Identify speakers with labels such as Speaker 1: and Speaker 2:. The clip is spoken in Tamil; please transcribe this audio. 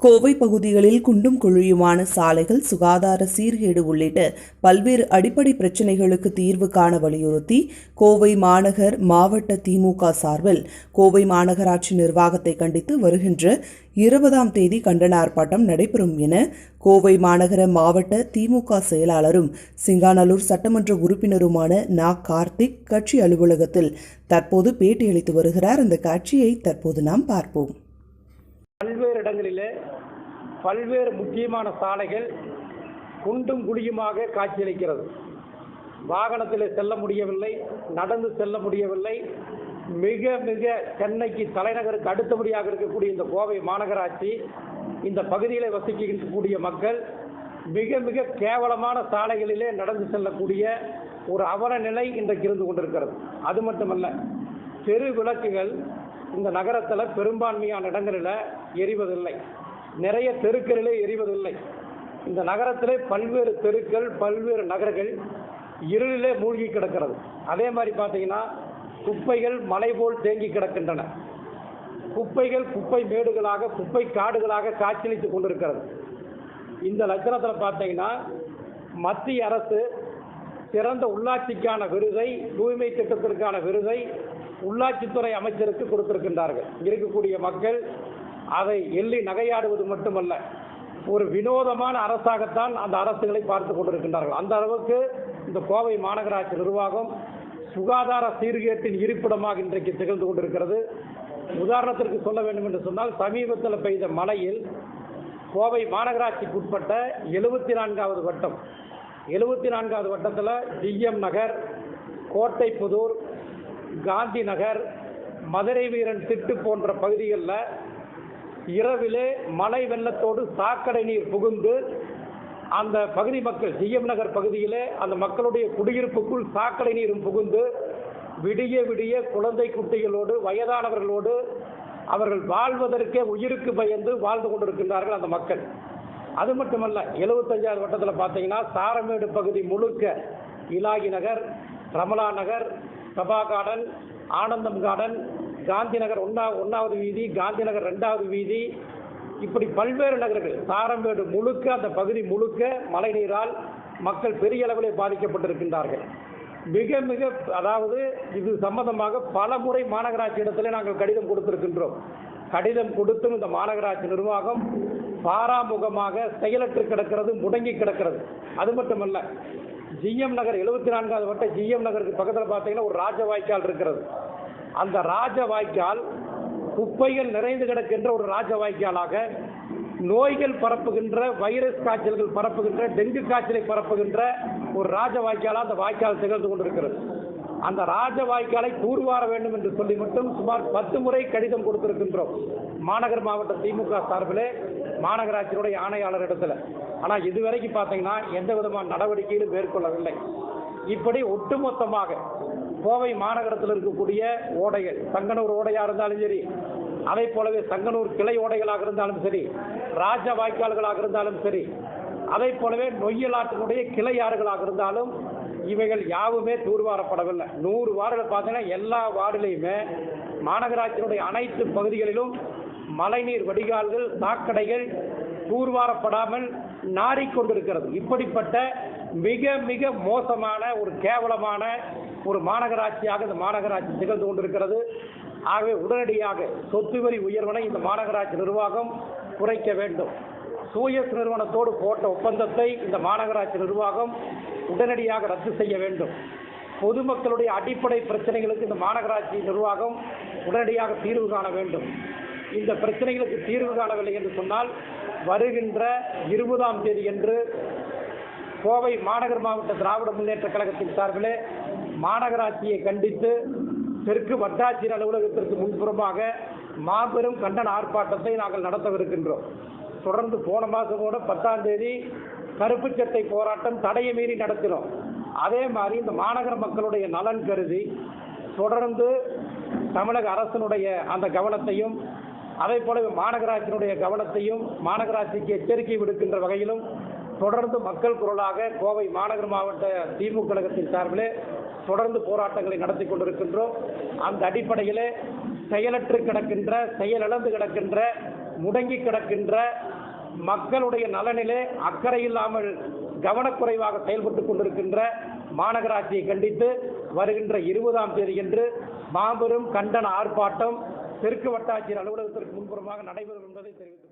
Speaker 1: கோவை பகுதிகளில் குண்டும் குழியுமான சாலைகள் சுகாதார சீர்கேடு உள்ளிட்ட பல்வேறு அடிப்படை பிரச்சினைகளுக்கு தீர்வு காண வலியுறுத்தி கோவை மாநகர் மாவட்ட திமுக சார்பில் கோவை மாநகராட்சி நிர்வாகத்தை கண்டித்து வருகின்ற இருபதாம் தேதி கண்டன ஆர்ப்பாட்டம் நடைபெறும் என கோவை மாநகர மாவட்ட திமுக செயலாளரும் சிங்காநல்லூர் சட்டமன்ற உறுப்பினருமான நா. கார்த்திக் கட்சி அலுவலகத்தில் தற்போது பேட்டியளித்து வருகிறார். அந்த காட்சியை தற்போது நாம் பார்ப்போம்.
Speaker 2: இடங்களிலே பல்வேறு முக்கியமான சாலைகள் குண்டும் குழியுமாக காட்சியளிக்கிறது. வாகனத்தில் செல்ல முடியவில்லை நடந்து செல்ல முடியவில்லை. மிக மிக சென்னைக்கு தலைநகருக்கு அடுத்தபடியாக இருக்கக்கூடிய இந்த கோவை மாநகராட்சி இந்த பகுதியில் வசிக்கக்கூடிய மக்கள் மிக மிக கேவலமான சாலைகளிலே நடந்து செல்லக்கூடிய ஒரு அவல நிலை இன்றைக்கு இருந்து கொண்டிருக்கிறது. அது மட்டுமல்ல தெரு விளக்குகள் இந்த நகரத்தில் பெரும்பான்மையான இடங்களில் எரிவதில்லை. நிறைய தெருக்களிலே எரிவதில்லை. இந்த நகரத்திலே பல்வேறு தெருக்கள் பல்வேறு நகர்கள் இருளிலே மூழ்கி கிடக்கிறது. அதே மாதிரி பார்த்தீங்கன்னா குப்பைகள் மலை போல் தேங்கி கிடக்கின்றன. குப்பைகள் குப்பை மேடுகளாக குப்பை காடுகளாக காட்சியளித்துக் கொண்டிருக்கிறது. இந்த லட்சணத்தில் பார்த்தீங்கன்னா மத்திய அரசு சிறந்த உள்ளாட்சிக்கான விருதை தூய்மை திட்டத்திற்கான விருதை உள்ளாட்சித்துறை அமைச்சருக்கு கொடுத்திருக்கின்றார்கள். இருக்கக்கூடிய மக்கள் அதை எள்ளி நகையாடுவது மட்டுமல்ல ஒரு வினோதமான அரசாகத்தான் அந்த அரசுகளை பார்த்து கொண்டிருக்கின்றார்கள். அந்த அளவுக்கு இந்த கோவை மாநகராட்சி நிர்வாகம் சுகாதார சீர்கேட்டின் இருப்பிடமாக இன்றைக்கு திகழ்ந்து கொண்டிருக்கிறது. உதாரணத்திற்கு சொல்ல வேண்டும் என்று சொன்னால் சமீபத்தில் பெய்த மழையில் கோவை மாநகராட்சிக்கு உட்பட்ட எழுபத்தி நான்காவது வட்டம் எழுபத்தி நான்காவது வட்டத்தில் டிஎம் நகர் கோட்டைப்புதூர் காந்தி நகர் மதுரை வீரன் திட்டு போன்ற பகுதிகளில் இரவிலே மழை வெள்ளத்தோடு சாக்கடை நீர் புகுந்து அந்த பகுதி மக்கள் ஜிஎம் நகர் பகுதியிலே அந்த மக்களுடைய குடியிருப்புக்குள் சாக்கடை நீரும் புகுந்து விடிய விடிய குழந்தை குட்டிகளோடு வயதானவர்களோடு அவர்கள் வாழ்வதற்கே உயிருக்கு பயந்து வாழ்ந்து கொண்டிருக்கின்றார்கள் அந்த மக்கள். அது மட்டுமல்ல எழுபத்தஞ்சாவது வட்டத்தில் பார்த்தீங்கன்னா சாரமேடு பகுதி முழுக்க இலாகி நகர் ரமலா நகர் சபா கார்டன் ஆனந்தம் கார்டன் காந்தி நகர் ஒன்றா ஒன்றாவது வீதி காந்தி நகர் ரெண்டாவது வீதி. இப்படி பல்வேறு நகர்கள் சாரம்பேடு முழுக்க அந்த பகுதி முழுக்க மழை நீரால் மக்கள் பெரிய அளவிலே பாதிக்கப்பட்டிருக்கின்றார்கள். மிக மிக அதாவது இது சம்பந்தமாக பல முறை மாநகராட்சி இடத்துல நாங்கள் கடிதம் கொடுத்திருக்கின்றோம். கடிதம் கொடுத்தும் இந்த மாநகராட்சி நிர்வாகம் பாராமுகமாக செயலற்று கிடக்கிறது முடங்கி கிடக்கிறது. அது மட்டுமல்ல ஜிஎம் நகர் எழுபத்தி நான்காவது வட்ட ஜிஎம் நகருக்கு பக்கத்தில் பார்த்தீங்கன்னா ஒரு ராஜ வாய்க்கால் இருக்கிறது. அந்த ராஜ வாய்க்கால் குப்பைகள் நிறைந்து கிடக்கின்ற ஒரு ராஜ வாய்க்காலாக நோய்கள் பரப்புகின்ற வைரஸ் காய்ச்சல்கள் பரப்புகின்ற டெங்கு காய்ச்சலை பரப்புகின்ற ஒரு ராஜ வாய்க்காலாக அந்த வாய்க்கால் திகழ்ந்து கொண்டிருக்கிறது. அந்த ராஜ வாய்க்காலை தூர்வார வேண்டும் என்று சொல்லி மட்டும் சுமார் பத்து முறை கடிதம் கொடுத்திருக்கின்றோம். மாநகர் மாவட்ட திமுக சார்பிலே மாநகராட்சியினுடைய ஆணையாளர் இடத்துல. ஆனால் இதுவரைக்கும் பார்த்தீங்கன்னா எந்த விதமான நடவடிக்கையிலும் மேற்கொள்ளவில்லை. இப்படி ஒட்டுமொத்தமாக கோவை மாநகரத்தில் இருக்கக்கூடிய ஓடைகள் சங்கனூர் ஓடையாக இருந்தாலும் சரி அதை போலவே சங்கனூர் கிளை ஓடைகளாக இருந்தாலும் சரி ராஜ வாய்க்கால்களாக இருந்தாலும் சரி அதை போலவே நொய்யலாற்றினுடைய கிளை ஆறுகளாக இருந்தாலும் இவைகள் யாவுமே தூர்வாரப்படவில்லை. நூறு வார்டில் பார்த்தீங்கன்னா எல்லா வார்டிலையுமே மாநகராட்சியினுடைய அனைத்து பகுதிகளிலும் மழைநீர் வடிகால்கள் சாக்கடைகள் தூர்வாரப்படாமல் நாறிக்கொண்டிருக்கிறது இப்படிப்பட்ட மிக மிக மோசமான ஒரு கேவலமான ஒரு மாநகராட்சியாக இந்த மாநகராட்சி திகழ்ந்து கொண்டிருக்கிறது. ஆகவே உடனடியாக சொத்து வரி உயர்வனை இந்த மாநகராட்சி நிர்வாகம் குறைக்க வேண்டும். சூயஸ் நிறுவனத்தோடு போட்ட ஒப்பந்தத்தை இந்த மாநகராட்சி நிர்வாகம் உடனடியாக ரத்து செய்ய வேண்டும். பொதுமக்களுடைய அடிப்படை பிரச்சனைகளுக்கு இந்த மாநகராட்சி நிர்வாகம் உடனடியாக தீர்வு காண வேண்டும். இந்த பிரச்சனைகளுக்கு தீர்வு காணவில்லை என்று சொன்னால் வருகின்ற இருபதாம் தேதி என்று கோவை மாநகர் மாவட்ட திராவிட முன்னேற்ற கழகத்தின் சார்பிலே மாநகராட்சியை கண்டித்து தெற்கு வட்டாட்சியர் அலுவலகத்திற்கு முன்புறமாக மாபெரும் கண்டன ஆர்ப்பாட்டத்தை நாங்கள் நடத்தவிருக்கின்றோம். தொடர்ந்து போன மாதம் கூட பத்தாம் தேதி கருப்பு சட்டை போராட்டம் தடையை மீறி நடத்தினோம். அதே மாதிரி இந்த மாநகர மக்களுடைய நலன் கருதி தொடர்ந்து தமிழக அரசனுடைய அந்த கவனத்தையும் அதே போல மாநகராட்சியினுடைய கவனத்தையும் மாநகராட்சிக்கு எச்சரிக்கை விடுக்கின்ற வகையிலும் தொடர்ந்து மக்கள் குரலாக கோவை மாநகர மாவட்ட திமுக கழகத்தின் சார்பிலே தொடர்ந்து போராட்டங்களை நடத்தி கொண்டிருக்கின்றோம். அந்த அடிப்படையிலே செயலற்று கிடக்கின்ற செயலிழந்து கிடக்கின்ற முடங்கி கிடக்கின்ற மக்களுடைய நலனிலே அக்கறை இல்லாமல் கவனக்குறைவாக செயல்பட்டுக் கொண்டிருக்கின்ற மாநகராட்சியை கண்டித்து வருகின்ற இருபதாம் தேதியன்று மாபெரும் கண்டன ஆர்ப்பாட்டம் தெற்கு வட்டாட்சியர் அலுவலகத்திற்கு முன்புறமாக நடைபெறும் என்பதை தெரிவித்துக்